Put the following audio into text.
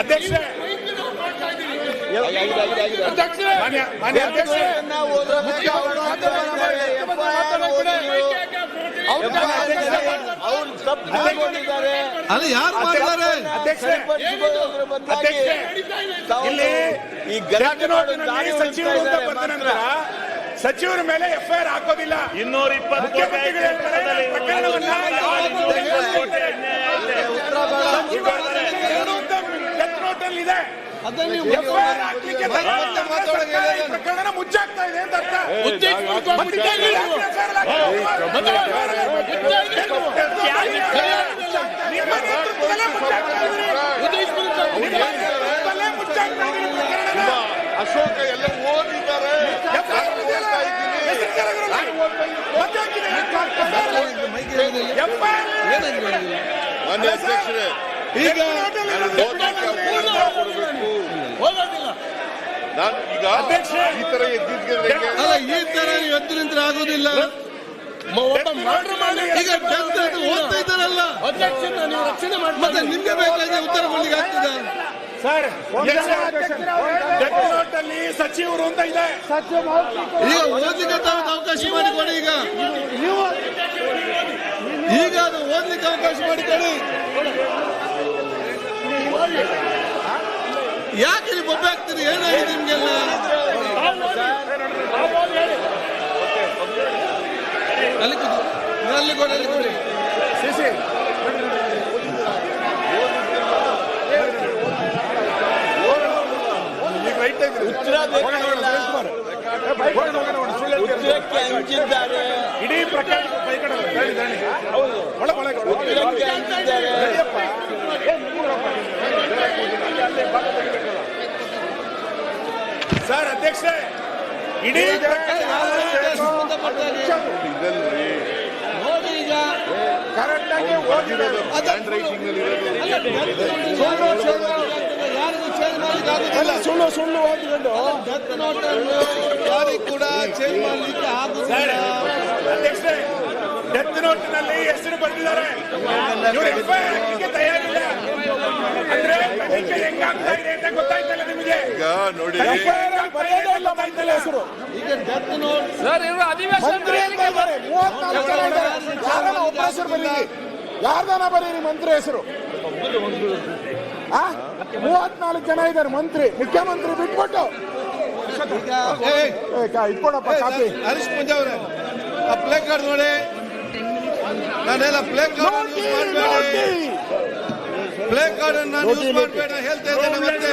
ಅಧ್ಯಕ್ಷ ಮಾಡಿದ್ದಾರೆ. ಅಲ್ಲ ಯಾರು ಇಲ್ಲಿ ಈ ಸಚಿವರು ಅಂತ ಬಂದ ನಂತರ ಸಚಿವರ ಮೇಲೆ ಎಫ್ಐಆರ್ ಹಾಕೋದಿಲ್ಲ ಇನ್ನೂರ ಇಪ್ಪತ್ತು ಇದೆ ಪ್ರಕರಣ ಮುಚ್ಚಾಗ್ತಾ ಇದೆ ಅಂತ ಅರ್ಥ. ಅಶೋಕ ಎಲ್ಲ ಓದಿದ್ದಾರೆ ಮಾನ್ಯ ಅಧ್ಯಕ್ಷರೇ ಈಗ ನಾನು ಓದಕ್ಕೆ ಅವಕಾಶ ಕೊಡಬೇಕು ನಾನು ಈಗ. ಈ ತರ ಅಲ್ಲ ಈ ತರ ನೀವು ಎದ್ದು ನಿಂತ್ರೆ ಆಗೋದಿಲ್ಲ ಈಗ ಡೆತ್ ಅಂತ ಓದ್ತಾ ಇದ್ದಾರಲ್ಲ. ಮತ್ತೆ ನಿಮ್ಗೆ ಬೇಕಾದ್ರೆ ಉತ್ತರ ಕೊಡ್ಲಿಕ್ಕೆ ಆಗ್ತದ? ಸರ್ ಸಚಿವರು ಅಂತ ಇದೆ. ಈಗ ಓದ್ಲಿಕ್ಕೆ ತಾವು ಅವಕಾಶ ಮಾಡಿಕೊಡಿ ಈಗ. ಈಗ ಅದು ಓದಲಿಕ್ಕೆ ಅವಕಾಶ ಮಾಡಿಕೊಡಿ. ಯಾಕೆ ನೀವು ಬೊಬ್ಬೆ ಆಗ್ತೀರಿ ಏನಾಗಿದೆ ನಿಮ್ಗೆಲ್ಲ? ಅಲ್ಲಿ ಅಲ್ಲಿ ಕೊಡಿ ಅಲ್ಲಿ ಕೊಡಿ ಸಿಸಿ. ಉತ್ತರಕ್ಕೆ ಹಂಚಿದ್ದಾರೆ ಇಡೀ ಪ್ರಕರಣ ಕೈ ಕಡೆ ಹೌದು. ಒಳಗೆ ಒಳಗೆ ಉತ್ತರಕ್ಕೆ ಹಂಚಿದ್ದಾರೆ ಸರ್ ಅಧ್ಯಕ್ಷ ಇಡೀ ನೋಡಿ ಈಗ ಕರೆಕ್ಟ್ ಆಗಿ ಓದಿರೋದು ಹ್ಯಾಂಡ್ ರೈಟಿಂಗ್ನಲ್ಲಿ ಇರೋದು ಸುಳ್ಳು ಸುಳ್ಳು ಓದಿಕೊಂಡು ನೋಟ್ ಯಾರಿಗೂ ಕೂಡ ಚೇಂಜ್ ಮಾಡ್ಲಿಕ್ಕೆ ಸರ್ ಆಗುದಿಲ್ಲ ಅಧ್ಯಕ್ಷ ಡೆತ್ ನೋಟ್ನಲ್ಲಿ ಹೆಸರು ಬರೆದಿದ್ದಾರೆ ಇವರು ತಯಾರಿಲ್ಲ ಅಂದ್ರೆ ಹೆಂಗಾಗ್ತಾ ಇದೆ ಅಂತ ಗೊತ್ತಾಯ್ತಲ್ಲ ಈಗ ನೋಡಿ ಬರೀರಿ. ಯಾರ್ದನ ಬರೀರಿ ಮಂತ್ರಿ ಹೆಸರು? ಆ? ಮೂವತ್ನಾಲ್ಕು ಜನ ಇದ್ದಾರೆ ಮಂತ್ರಿ. ಮುಖ್ಯಮಂತ್ರಿ ಬಿಟ್ಬಿಟ್ಟು. ಇಟ್ಕೊಂಡಪ್ಪ ಏ, ಕಾ- ಇಟ್ಕೊಡಪ್ಪ ಕಾಪಿ ಹರೀಶ್ ಪೂಜಾ ಅವರೇ. ಆ ಪ್ಲೇ ಕಾರ್ಡ್ ನೋಡಿ. ನಾನೆಲ್ಲ ಪ್ಲೇ ಕಾರ್ಡ್ ಯೂಸ್ ಮಾಡಬೇಡಿ. ಪ್ಲೇ ಕಾರ್ಡ್ ಅನ್ನು ನಾನು ಯೂಸ್ ಮಾಡಬೇಡ ಹೇಳ್ತಾ ಇದ್ದೇನೆ ಮತ್ತೆ.